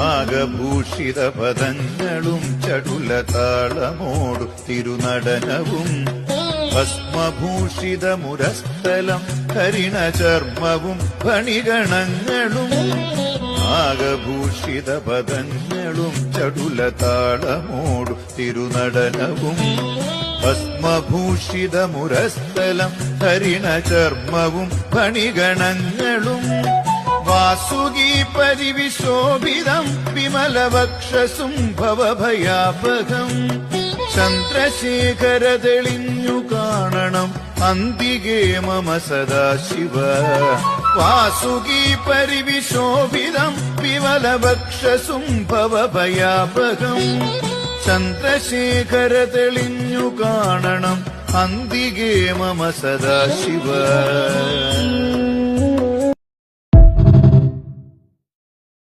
നാഗഭൂഷിത പദങ്ങളും ചടുല താളമോടു തിരുനടനവും ഭസ്മഭൂഷിത മുരസ്ഥലം കരിണചർമ്മവും ഭണിഗണങ്ങളും നാഗഭൂഷിത പദങ്ങളും ചടുല താളമോടു തിരുനടനവും ഭസ്മഭൂഷിത മുരസ്ഥലം കരിണചർമ്മവും ഭണിഗണങ്ങളും വാസുകി പരിവിശോഭിതം വിമലവക്ഷസും ഭവഭയാപകം. ചന്ദ്രശേഖര തെളിഞ്ഞു കാണണം അന്തികേ മമ സദാശിവ. വാസുകി പരിവിശോഭിതം വിമലവക്ഷസും ഭവഭയാപകം. ചന്ദ്രശേഖര തെളിഞ്ഞു കാണണം അന്തികേ മമ സദാശിവ.